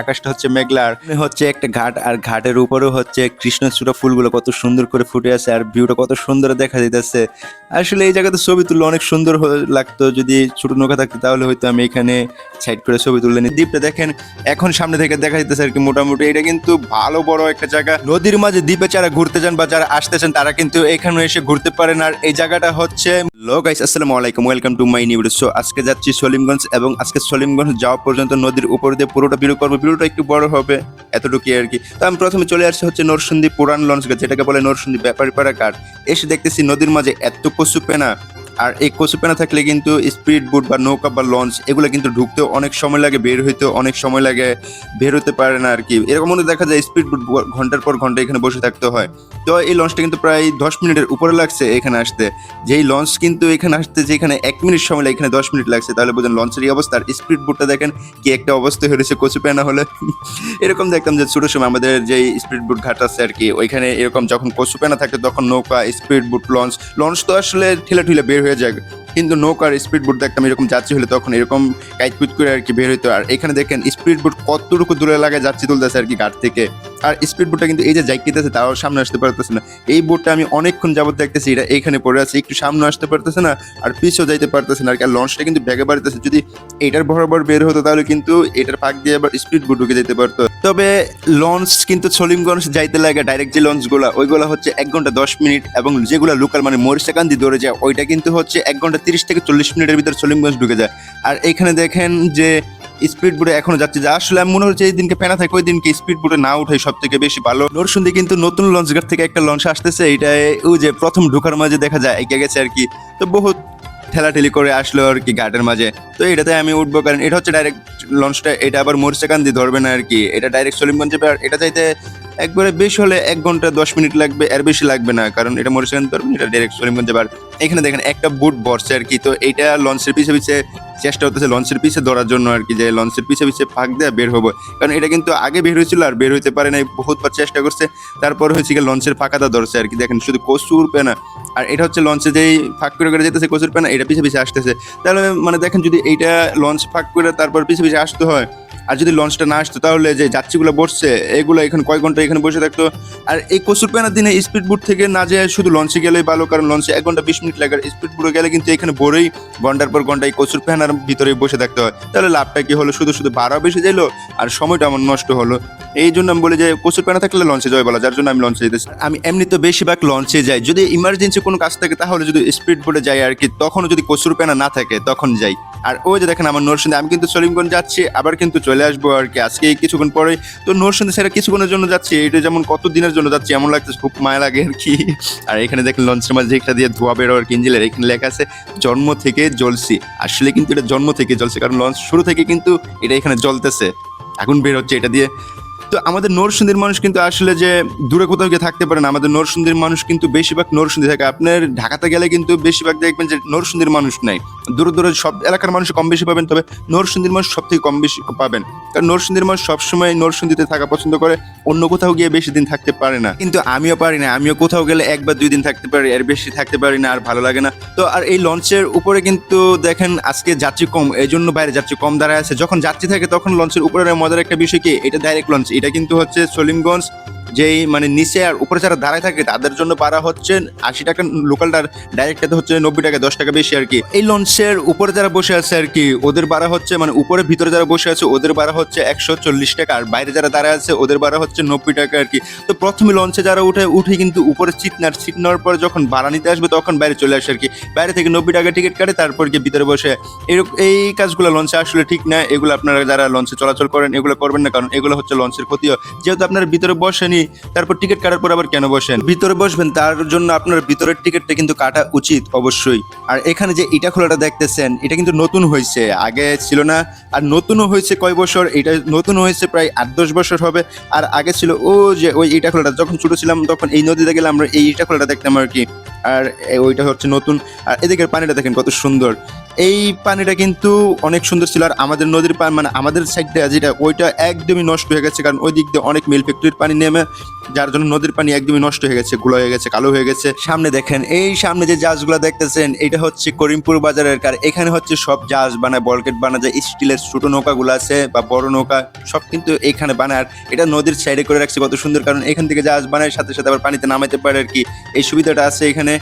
আকাশটা হচ্ছে মেঘলা আর হচ্ছে একটা ঘাট, আর ঘাটের উপরেও হচ্ছে কৃষ্ণচূড়া ফুলগুলো কত সুন্দর করে ফুটে আছে আর ভিউটা কত সুন্দর দেখা যাইতেছে। আসলে এই জায়গাতে ছবি তুললে অনেক সুন্দর লাগতো, যদি ছোট নৌকা থাকতো তাহলে হয়তো আমি এখানে সাইড করে ছবি তুলে নিই। দ্বীপটা দেখেন, এখন সামনে থেকে দেখা যাইতেছে আর কি মোটামুটি। এটা কিন্তু ভালো বড় একটা জায়গা। নদীর মাঝে দ্বীপে যারা ঘুরতে যান বা যারা আসতেছেন তারা কিন্তু এখানে এসে ঘুরতে পারেন। আর এই জায়গাটা হচ্ছে লো গাইস আসসালামু আলাইকুম welcome to my new so আজকে যাচ্ছি সলিমগঞ্জ এবং আজকে সলিমগঞ্জ যাওয়া পর্যন্ত নদীর উপর দিয়ে পুরোটা ভিডিও করব। ভিডিওটা একটু বড় হবে, এতটুকুই আর কি। তো আমি প্রথমে চলে আসছি হচ্ছে নরসিংদী পুরান লঞ্চ যেটাকে বলে নরসিংদী ব্যাপারীপাড়া ঘাট এসে দেখতেছি নদীর মাঝে এত কচু পেনা আর এই কচু পেনা থাকলে কিন্তু স্পিড বোট বা নৌকা বা লঞ্চ, এগুলো কিন্তু ঢুকতেও অনেক সময় লাগে, বের হইতেও অনেক সময় লাগে, বের হতে পারে না আর কি এরকম মনে দেখা যায় স্পিড বোট ঘণ্টার পর ঘণ্টা এখানে বসে থাকতে হয়। তো এই লঞ্চটা কিন্তু প্রায় দশ মিনিটের উপরে লাগছে এখানে আসতে। যেই লঞ্চ কিন্তু এখানে আসতে যেখানে এক মিনিট সময় লাগে, এখানে দশ মিনিট লাগছে, তাহলে বুঝেন লঞ্চের এই অবস্থা। আর স্পিড বোটটা দেখেন কি একটা অবস্থা কচু পেনা হলে। এরকম দেখতাম যে ছোটো সময় আমাদের যে স্পিড বোট ঘাট আছে আর কি ওইখানে এরকম যখন কচু পেনা থাকে তখন নৌকা, স্পিড বোট, লঞ্চ লঞ্চ তো আসলে ঠেলে ঠেলে বের হয়ে যায় কিন্তু নৌকার স্পিড বোট দেখতাম এরকম যাচ্ছি হলে তখন এরকম কাইটকুট করে আর কি বের হইতো। আর এখানে দেখেন স্পিড বোট কতটুকু দূরে লাগে যাচ্ছি তুলতেছে আর কি ঘাট থেকে। আর স্পিড বোটটা কিন্তু এই যে যাইতেছে তাও সামনে আসতে পারতেছে না। এই বোটটা আমি অনেকক্ষণ যাবত দেখতেছি, এটা এখানে পড়ে আছে, একটু সামনে আসতে পারতেছে না, আর পিছেও যাইতে পারতেছে না, আর লঞ্চটা কিন্তু ব্যাগে বাড়িতেছে। যদি এটার বরাবর বের হতো, তাহলে কিন্তু এটার পাক দিয়ে আবার স্পিড বোট ঢুকে যেতে পারতো। তবে লঞ্চ কিন্তু সলিমগঞ্জ যাইতে লাগে ডাইরেক্ট যে লঞ্চগুলো ওইগুলো হচ্ছে এক ঘণ্টা দশ মিনিট, এবং যেগুলো লোকাল মানে মরিচাকান্দি দৌড়ে যায়, ওইটা কিন্তু হচ্ছে এক ঘণ্টা তিরিশ থেকে চল্লিশ মিনিটের ভিতরে সলিমগঞ্জ ঢুকে যায়। আর এখানে দেখেন যে স্পিড বোটে এখনও যাচ্ছে। যে আসলে আমি মনে হচ্ছে এই দিনকে পেনা থাকে, ওই দিনকে স্পিড বোটে না উঠাই সব থেকে বেশি ভালো। নরসুন্দি কিন্তু নতুন লঞ্চ ঘাট থেকে একটা লঞ্চ আসতেছে। এটা ওই যে প্রথম ঢোকার মাঝে দেখা যায়, এগিয়ে গেছে আর কি। তো বহুত ঠেলাঠেলি করে আসলো আর কি ঘাটের মাঝে। তো এটাতে আমি উঠবো কারণ এটা হচ্ছে ডাইরেক্ট লঞ্চটা এটা আবার মরিচাকান্দি ধরবে না আর কি। এটা ডাইরেক্ট সলিমগঞ্জে এটা চাইতে একবারে বেশি হলে এক ঘণ্টা দশ মিনিট লাগবে, এর বেশি লাগবে না। কারণ এটা মরিচাকান্দি ধরবে এটা ডাইরেক্ট সলিমগঞ্জে আর এখানে দেখেন, একটা বুট বসছে আর কি। তো এইটা লঞ্চের পিছে পিছে চেষ্টা হতেছে লঞ্চের পিছে ধরার জন্য আর কি, যে লঞ্চের পিছে পিছে ফাঁক দিয়ে বের হব। কারণ এটা কিন্তু আগে বের হয়েছিল আর বের হইতে পারে নাই, বহুতবার চেষ্টা করছে। তারপর হয়েছে কি লঞ্চের ফাঁকাটা ধরছে আর কি। দেখেন, শুধু কচুর পেনা। আর এটা হচ্ছে লঞ্চে যেই ফাঁক করে করে যেতেছে, কচুর পেনা, এটা পিছে পিছে আসতেছে। তাহলে মানে দেখেন, যদি এইটা লঞ্চ ফাঁক করে তারপর পিছে পিছে আসতে হয়, আর যদি লঞ্চটা না আসতো, তাহলে যে যাত্রীগুলো বসছে, এগুলো এখানে কয় ঘণ্টা এখানে বসে থাকতো। আর এই কচুর পেনার দিনে স্পিড বুট থেকে না যায় শুধু লঞ্চে গেলেই ভালো, কারণ লঞ্চে এক ঘণ্টা বিশ মিনিট লাগে স্পিড পুরো গেলে কিন্তু এখানে বড়ই ঘণ্টার পর ঘণ্টা এই কচুর ফ্যানার ভিতরে বসে থাকতে হয়। তাহলে লাভটা কি হলো? শুধু শুধু ভাড়াও বেশি যাইলো আর সময়টা আমার নষ্ট হলো। এই জন্য আমি বলি যে কচুর ফ্যানা থাকলে লঞ্চে যাই বলা, যার জন্য আমি লঞ্চে যেতেছি। আমি এমনি তো বেশিরভাগ লঞ্চে যাই। যদি ইমার্জেন্সি কোনো কাজ থাকে, তাহলে যদি স্পিড বোটে যাই আর কি, তখনও যদি কচুর প্যানা না থাকে, তখন যাই। আর ওই যে দেখেন আমার নরসিন্দে আমি কিন্তু সলিমগঞ্জ যাচ্ছি, আবার কিন্তু চলে আসব আর কি। আজকে কিছুক্ষণ পরে তো নরসিন্দে সেটা কিছুক্ষণের জন্য যাচ্ছি এটা যেমন কত দিনের জন্য যাচ্ছি, এমন লাগছে খুব মায়া লাগে আর কি। আর এখানে দেখেন লঞ্চের মাঝে একটা দিয়ে ধোয়া বেরো আর কি ইঞ্জিলের এখানে লেখা আছে, জন্ম থেকে জ্বলছি। আসলে কিন্তু এটা জন্ম থেকে জ্বলছে, কারণ লঞ্চ শুরু থেকে কিন্তু এটা এখানে জ্বলতেছে। এখন বের হচ্ছে এটা দিয়ে। তো আমাদের নরসিংদীর মানুষ কিন্তু আসলে যে দূরে কোথাও গিয়ে থাকতে পারে না, আমাদের নরসিংদীর মানুষ কিন্তু বেশিরভাগ নরসিংদী থাকে। আপনার ঢাকাতে গেলে কিন্তু বেশিরভাগ দেখবেন যে নরসিংদীর মানুষ নাই। দূরে দূরে সব এলাকার মানুষ কম বেশি পাবেন, তবে নরসিংদীর মানুষ সব থেকে কম বেশি পাবেন। কারণ নরসিংদীর মানুষ সবসময় নরসিংদীতে থাকা পছন্দ করে, অন্য কোথাও গিয়ে বেশি দিন থাকতে পারে না। কিন্তু আমিও পারি না, আমিও কোথাও গেলে একবার দুই দিন থাকতে পারি, এর বেশি থাকতে পারি না, আর ভালো লাগে না। তো আর এই লঞ্চের উপরে কিন্তু দেখেন আজকে যাত্রী কম এই জন্য বাইরে যাত্রী কম দাঁড়ায় আছে। যখন যাত্রী থাকে তখন লঞ্চের উপরে মজার একটা বিষয় কি? এটা ডাইরেক্ট লঞ্চ এটা কিন্তু হচ্ছে সলিমগঞ্জ যেই মানে নিচে আর উপরে যারা দাঁড়ায় থাকে, তাদের জন্য পারা হচ্ছে আশি টাকা লোকালটা ডাইরেক্ট হচ্ছে নব্বই টাকা, দশ টাকা বেশি আর কি। এই লঞ্চের উপরে যারা বসে আছে আর কি, ওদের ভাড়া হচ্ছে মানে উপরে ভিতরে যারা বসে আছে, ওদের ভাড়া হচ্ছে একশো চল্লিশ টাকা আর বাইরে যারা দাঁড়ায় আছে, ওদের ভাড়া হচ্ছে নব্বই টাকা আর কি। তো প্রথমে লঞ্চে যারা উঠে উঠে কিন্তু উপরে সিট নার সিট নেওয়ার পরে যখন ভাড়া নিতে আসবে, তখন বাইরে চলে আসে আর কি। বাইরে থেকে নব্বই টাকা টিকিট কাটে, তারপর গিয়ে ভিতরে বসে। এরকম এই কাজগুলো লঞ্চে আসলে ঠিক না। এগুলো আপনারা যারা লঞ্চে চলাচল করেন, এগুলো করবেন না, কারণ এগুলো হচ্ছে লঞ্চের ক্ষতিও। যেহেতু আপনারা ভিতরে বসেনি তারপর টিকিট কাটার পর আবার কেন বসেন? ভিতরে বসবেন, তার জন্য আপনার ভিতরের টিকিটটা কিন্তু কাটা উচিত অবশ্যই। আর এখানে যে ইটা খোলাটা দেখতেছেন, এটা কিন্তু নতুন হয়েছে, আগে ছিল না, আর নতুনও হয়েছে কয় বছর? এটা নতুন হয়েছে প্রায় আট দশ বছর হবে, আর আগে ছিল ও যে ওই ইটা খোলাটা, যখন ছোট ছিলাম তখন এই নদীতে গেলে আমরা এই ইটা খোলাটা দেখতাম আর কি। আর ওইটা হচ্ছে নতুন, আর এদিকের পানিটা দেখেন কত সুন্দর। এই পানিটা কিন্তু অনেক সুন্দর ছিল। আর আমাদের নদীর পানি মানে আমাদের সাইডটা যেটা, ওইটা একদমই নষ্ট হয়ে গেছে। কারণ ওই দিক দিয়ে অনেক মিল ফ্যাক্টরির পানি নেমে, যার জন্য নদীর পানি একদমই নষ্ট হয়ে গেছে গুলো হয়ে গেছে, কালো হয়ে গেছে। সামনে দেখেন, এই সামনে যে জাহাজগুলো দেখতেছেন, এটা হচ্ছে করিমপুর বাজারের কার। এখানে হচ্ছে সব জাহাজ বানায় বলকেট বানা যায় স্টিলের ছোট নৌকাগুলো আছে বা বড় নৌকা, সব কিন্তু এখানে বানায়। আর এটা নদীর সাইডে করে রাখছে কত সুন্দর, কারণ এখান থেকে জাহাজ বানায়, সাথে সাথে আবার পানিতে নামাইতে পারে আর কি। এই সুবিধাটা আছে এখানে।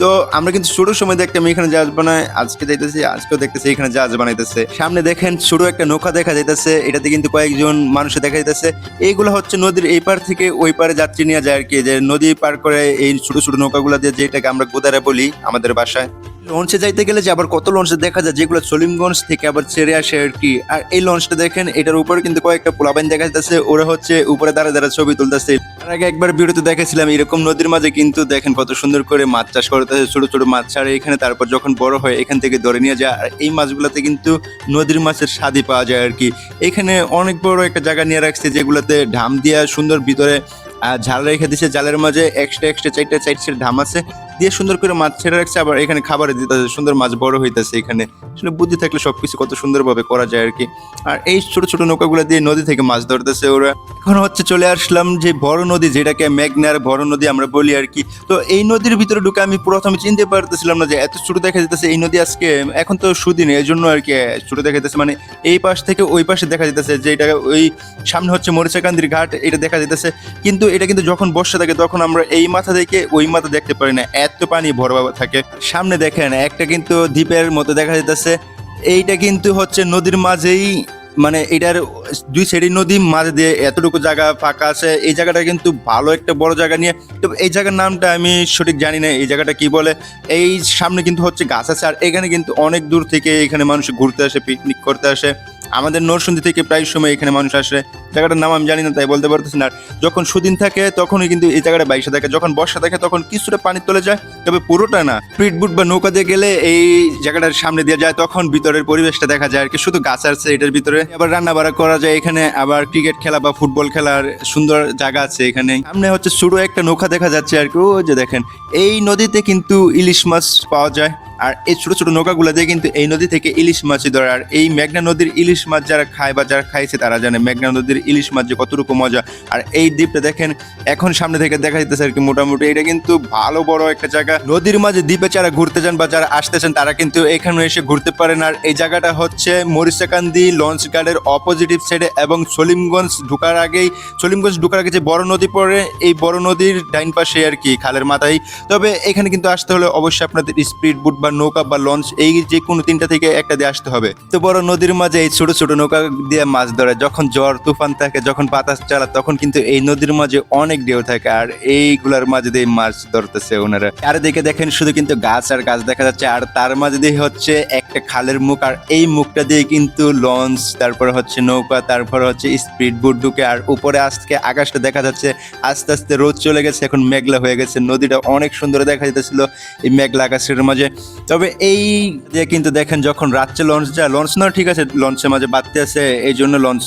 তো আমরা কিন্তু ছোট সময় দেখতাম এখানে জাহাজ বানায়, আজকে দেখতেছি, আজকেও দেখতেছি এখানে জাহাজ বানাইতেছে। সামনে দেখেন ছোট একটা নৌকা দেখা যাইতেছে, এটাতে কিন্তু কয়েকজন মানুষ দেখা যাইতেছে। এইগুলো হচ্ছে নদীর এই পার থেকে ওই পারে যাত্রী নিয়ে যায় আর কি, যে নদী পার করে এই ছোট ছোট নৌকাগুলো দিয়ে যেটাকে আমরা গোদারে বলি আমাদের বাসায়। লঞ্চে যাইতে গেলে যে আবার কত লঞ্চে দেখা যায়, যেগুলো সলিমগঞ্জ থেকে আবার ছেড়ে আসে আর কি। আর এই লঞ্চটা দেখেন, এটার উপরে কিন্তু কয়েকটা পোলাবাইন দেখা যাচ্ছে ওরা হচ্ছে উপরে দাঁড়া দাঁড়া ছবি তুলতেছে। আগে একবার ভিডিওতে দেখেছিলাম এরকম নদীর মাঝে কিন্তু দেখেন কত সুন্দর করে মাছ চাষ করতেছে ছোট ছোট মাছ ছাড়ে এখানে, তারপর যখন বড় হয় এখান থেকে ধরে নিয়ে যায়, আর এই মাছগুলোতে কিন্তু নদীর মাছের স্বাদই পাওয়া যায় আর কি। এখানে অনেক বড় একটা জায়গা নিয়ে রাখছে যেগুলোতে ঢাম দিয়া সুন্দর ভিতরে ঝাল রেখে দিছে জালের মাঝে এক্সট্রা এক্সট্রা চারটা চারটের ঢাম আছে, দিয়ে সুন্দর করে মাছ ছেড়ে রাখছে, আবার এখানে খাবার দিতেছে, সুন্দর মাছ বড় হইতেছে এখানে। আসলে বুদ্ধি থাকলে সবকিছু কত সুন্দরভাবে করা যায় আর কি আর এই ছোট ছোট নৌকাগুলো দিয়ে নদী থেকে মাছ ধরতেছে ওরা। এখন হচ্ছে চলে আসলাম যে বড় নদী, যেটাকে মেঘনার বড় নদী আমরা বলি আর কি তো এই নদীর ভিতরে ঢুকে আমি প্রথমে চিনতে পারতেছিলাম না যে এত ছোট দেখা যেতেছে এই নদী আজকে, এখন তো সুদিন এই জন্য আর কি ছোট দেখা যেতেছে মানে এই পাশ থেকে ওই পাশে দেখা যেতেছে যে এটা ওই সামনে হচ্ছে মরিচাকান্দির ঘাট, এটা দেখা যেতেছে কিন্তু এটা কিন্তু যখন বর্ষা থাকে তখন আমরা এই মাথা থেকে ওই মাথা দেখতে পারি না, এত পানি ভরবা থাকে। সামনে দেখেন, একটা কিন্তু দ্বীপের মতো দেখা যেতেছে এইটা কিন্তু হচ্ছে নদীর মাঝেই মানে এটার দুই সাইডে নদী, মাঝে দিয়ে এতটুকু জায়গা ফাঁকা আছে। এই জায়গাটা কিন্তু ভালো একটা বড় জায়গা নিয়ে, তো এই জায়গার নামটা আমি সঠিক জানি না, এই জায়গাটা কি বলে? এই সামনে কিন্তু হচ্ছে গাছ আছে, আর এখানে কিন্তু অনেক দূর থেকে এখানে মানুষ ঘুরতে আসে পিকনিক করতে আসে। আমাদের নরসিংদী থেকে প্রায় সময় এখানে মানুষ আসে। জায়গাটার নাম আমি জানি না, তাই বলতে পারতেছি না। যখন সুদিন থাকে, তখনই কিন্তু এই জায়গাটা বাইশে থাকে। যখন বর্ষা থাকে তখন কিছুটা পানি চলে যায়, তবে পুরোটা না। বুট বা নৌকা দিয়ে গেলে এই জায়গাটার সামনে দিয়ে যায়, তখন ভিতরের পরিবেশটা দেখা যায়। আর কি শুধু গাছ আছে এটার ভিতরে। আবার রান্না বাড়া করা যায় এখানে। আবার ক্রিকেট খেলা বা ফুটবল খেলার সুন্দর জায়গা আছে এখানে। সামনে হচ্ছে ছোট একটা নৌকা দেখা যাচ্ছে আর কি। ও যে দেখেন, এই নদীতে কিন্তু ইলিশ মাছ পাওয়া যায়। আর এই ছোট ছোট নৌকাগুলো দিয়ে কিন্তু এই নদী থেকে ইলিশ মাছই ধরে। আর এই মেঘনা নদীর ইলিশ মাছ যারা খায় বা যারা খাইছে, তারা জানে মেঘনা নদীর ইলিশ মাছ যে কতটুকু মজা। আর এই দ্বীপটা দেখেন, এখন সামনে থেকে দেখা যাইতেছে আর কি মোটামুটি। এটা কিন্তু ভালো বড় একটা জায়গা। নদীর মাঝে দ্বীপে যারা ঘুরতে যান বা যারা আসতেছেন, তারা কিন্তু এখানে এসে ঘুরতে পারেন। আর এই জায়গাটা হচ্ছে মরিচাকান্দি লঞ্চ গার্ডের অপোজিটিভ সাইডে এবং সলিমগঞ্জ ঢুকার আগেই সলিমগঞ্জ ঢুকার আগে যে বড় নদী পড়ে, এই বড় নদীর ডাইন পাশে আর কি খালের মাথায়। তবে এখানে কিন্তু আসতে হলে অবশ্যই আপনাদের স্পিড বুট বা নৌকা বা লঞ্চ এই যে কোনো তিনটা থেকে একটা দিয়ে আসতে হবে। তো বড় নদীর মাঝে এই ছোট ছোট নৌকা দিয়ে মাছ ধরে। যখন ঝড় তুফান থাকে, যখন বাতাস চালা তখন কিন্তু এই নদীর মাঝে অনেক ঢেউ থাকে আর এইগুলার মাঝে দিয়ে মাছ ধরতেছে ওনারা। চারিদিকে দেখেন শুধু কিন্তু গাছ আর গাছ দেখা যাচ্ছে আর তার মাঝে দিয়ে হচ্ছে একটা খালের মুখ আর এই মুখটা দিয়ে কিন্তু লঞ্চ তারপর হচ্ছে নৌকা, তারপর হচ্ছে স্পিড বোট ঢুকে আর উপরে আজকে আকাশটা দেখা যাচ্ছে, আস্তে আস্তে রোদ চলে গেছে, এখন মেঘলা হয়ে গেছে। নদীটা অনেক সুন্দর দেখা যেতেছিল এই মেঘলা আকাশের মাঝে। তবে এই যে কিন্তু দেখেন যখন রাত্রে লঞ্চ যায় লঞ্চ না, ঠিক আছে লঞ্চের মাঝে বাড়তে আছে, এই জন্য লঞ্চ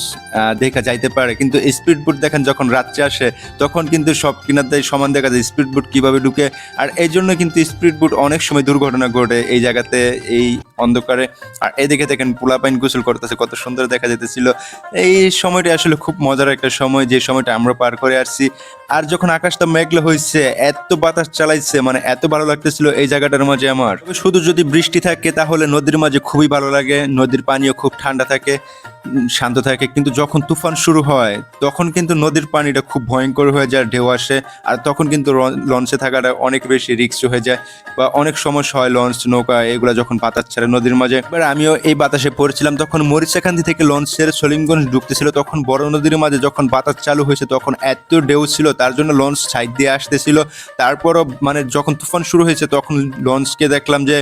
দেখা যাইতে পারে। কিন্তু স্পিড বোট দেখেন যখন রাত্রে আসে, তখন কিন্তু সব দায় সমান দেখা যায় স্পিড বোট কীভাবে ঢুকে। আর এই জন্য কিন্তু স্পিড বোট অনেক সময় দুর্ঘটনা ঘটে এই জায়গাতে, এই অন্ধকারে। আর এদিকে দেখেন পোলাপাইন গোসল করতেছে, কত সুন্দর দেখা যেতেছিল এই সময়টা আসলে খুব মজার একটা সময়, যে সময়টা আমরা পার করে আসছি। আর যখন আকাশটা মেঘলা হয়েছে এত বাতাস চালাইছে মানে এত ভালো লাগতেছিল এই জায়গাটার মাঝে আমার। শুধু যদি বৃষ্টি থাকে, তাহলে নদীর মাঝে খুবই ভালো লাগে। নদীর পানিও খুব ঠান্ডা থাকে শান্ত থাকে। কিন্তু যখন তুফান শুরু হয়, তখন কিন্তু নদীর পানিটা খুব ভয়ঙ্কর হয়ে যায়, ঢেউ আসে। আর তখন কিন্তু লঞ্চে থাকাটা অনেক বেশি রিক্স হয়ে যায়, বা অনেক সমস্যা হয়, লঞ্চ, নৌকা, এগুলা যখন বাতাস ছাড়ে নদীর মাঝে। এবার আমিও এই বাতাসে পড়েছিলাম, তখন মরিচাকান্দি থেকে লঞ্চ ছেড়ে সলিমগঞ্জ ঢুকতেছিল, তখন বড় নদীর মাঝে যখন বাতাস চালু হয়েছে, তখন এত ঢেউ ছিল, তার জন্য লঞ্চ সাইড দিয়ে আসতেছিল। তারপরও মানে যখন তুফান শুরু হয়েছে, তখন লঞ্চকে দেখলাম যে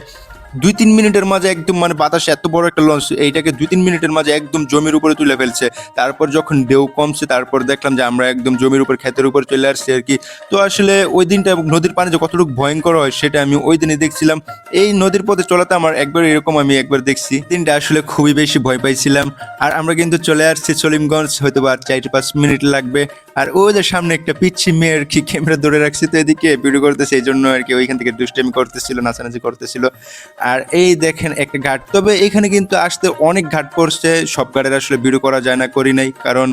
দুই তিন মিনিটের মাঝে একদম মানে বাতাসে এত বড় একটা লঞ্চ এইটাকে দুই তিন মিনিটের মাঝে একদম জমির উপরে তুলে ফেলছে। তারপর যখন ঢেউ কমছে, তারপর দেখলাম যে আমরা একদম জমির উপর, ক্ষেতের উপর চলে আসছি আর কি। তো আসলে ওই দিনটা নদীর পানি যে কতটুকু ভয়ঙ্কর হয়, সেটা আমি ওই দিনে দেখছিলাম। এই নদীর পথে চলাতে আমার একবার এরকম আমি একবার দেখছি। দিনটা আসলে খুবই বেশি ভয় পাইছিলাম। আর আমরা কিন্তু চলে আসছি সলিমগঞ্জ হয়তো বা আর চার পাঁচ মিনিট লাগবে। আর ওদের সামনে একটা পিচ্ছি মেয়ে আর কি ক্যামেরা ধরে রাখছি তো এদিকে ভিডিও করতেছে, এই জন্য আর কি ওইখান থেকে দুষ্টামি করতেছিল, নাচানাচি করতেছিল। আর এই দেখেন একটা ঘাট। তবে এখানে কিন্তু আসতে অনেক ঘাট পড়ছে, সব ঘাটের আসলে ভিডিও করা যায় না, করি নাই। কারণ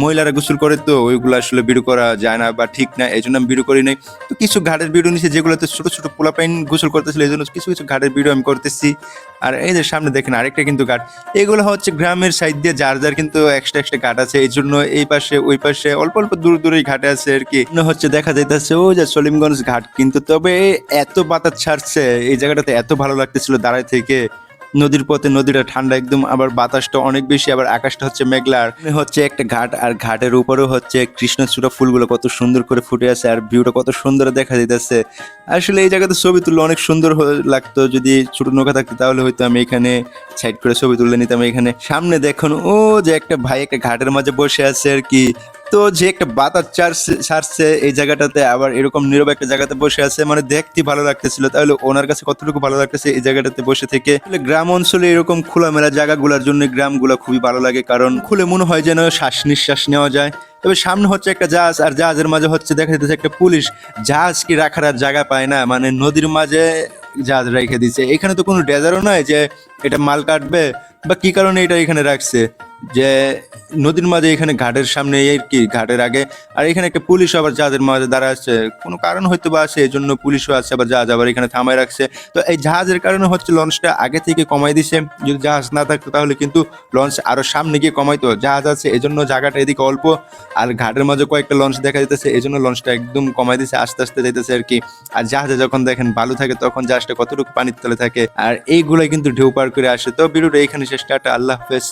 মহিলারা গোসল করে তো ওইগুলো আসলে ভিডিও করা যায় না বা ঠিক না, এই জন্য আমি ভিডিও করি নাই। তো কিছু ঘাটের ভিডিও নিচ্ছে যেগুলোতে ছোট ছোট পোলাপাইন গোসল করতেছিল, এই জন্য কিছু কিছু ঘাটের ভিডিও আমি করতেছি। আর এই যে সামনে দেখেন আরেকটা কিন্তু ঘাট। এগুলো হচ্ছে গ্রামের সাইড দিয়ে যার যার কিন্তু এক্সট্রা এক্সট্রা ঘাট আছে, এই জন্য এই পাশে, ওই পাশে অল্প অল্প দূর দূরেই ঘাটে আছে আর কি। মনে হচ্ছে দেখা যাইতেছে ও যে সলিমগঞ্জ ঘাট, কিন্তু তবে এত বাতাস ছাড়ছে, এই জায়গাটাতে এত ভালো লাগতেছিল দাঁড়ায় থেকে। নদীর পথে নদীটা ঠান্ডা একদম, আবার বাতাসটা অনেক বেশি, আবার আকাশটা হচ্ছে মেঘলার হচ্ছে একটা ঘাট, আর ঘাটের উপরেও হচ্ছে কৃষ্ণচূড়া ফুলগুলো কত সুন্দর করে ফুটে আছে, আর ভিউটা কত সুন্দর দেখা যাইতেছে। আসলে এই জায়গাতে ছবি তুললে অনেক সুন্দর লাগতো, যদি ছোট নৌকা থাকতো, তাহলে হয়তো আমি এখানে সাইড করে ছবি তুলে নিতাম এখানে। সামনে দেখুন, ও যে একটা ভাই একটা ঘাটের মাঝে বসে আছে আর কি। তো যে একটা বাতাস ছাড়ছে ছাড়ছে এই জায়গাটাতে, আবার এরকম নীরব একটা জায়গাতে বসে আছে মানে দেখতে ভালো লাগতেছিল। তাহলে ওনার কাছে কতটুকু ভালো লাগতেছে এই জায়গাটাতে বসে থেকে? গ্রাম অঞ্চলে এরকম খোলামেলা জায়গাগুলোর জন্য গ্রামগুলো খুবই ভালো লাগে, কারণ খুলে মনে হয় যেন শ্বাস নিঃশ্বাস নেওয়া যায়। তবে সামনে হচ্ছে একটা জাহাজ, আর জাহাজের মাঝে হচ্ছে দেখা যাচ্ছে একটা পুলিশ জাহাজ কি রাখার আর জায়গা পায় না মানে নদীর মাঝে জাহাজ রেখে দিচ্ছে এখানে তো কোনো ডেজারও নয় যে এটা মাল কাটবে বা কি কারণে এটা এখানে রাখছে? যে নদীর মাঝে এখানে ঘাটের সামনে এই কি, ঘাটের আগে। আর এখানে একটা পুলিশ আবার জাহাজের মাঝে দাঁড়া আছে। কোনো কারণ হয়তো বা আছে এই জন্য পুলিশও আছে, আবার জাহাজ আবার এখানে থামায় রাখছে। তো এই জাহাজের কারণে হচ্ছে লঞ্চটা আগে থেকে কমাই দিছে। যদি জাহাজ না থাকতো তাহলে কিন্তু লঞ্চ আরও সামনে গিয়ে কমাইতো। জাহাজ আছে এই জন্য জায়গাটা এদিকে অল্প। আর ঘাটের মাঝে কয়েকটা লঞ্চ দেখা যেতেছে এই জন্য লঞ্চটা একদম কমাই দিছে, আস্তে আস্তে যাইতেছে আর কি। আর জাহাজে যখন দেখেন বালু থাকে, তখন জাহাজটা কতটুকু পানির তলে থাকে। আর এইগুলাই কিন্তু ঢেউ পার করে আসে। তো ভিডিওটা এখানে শেষ, টাটা, আল্লাহ হাফেজ।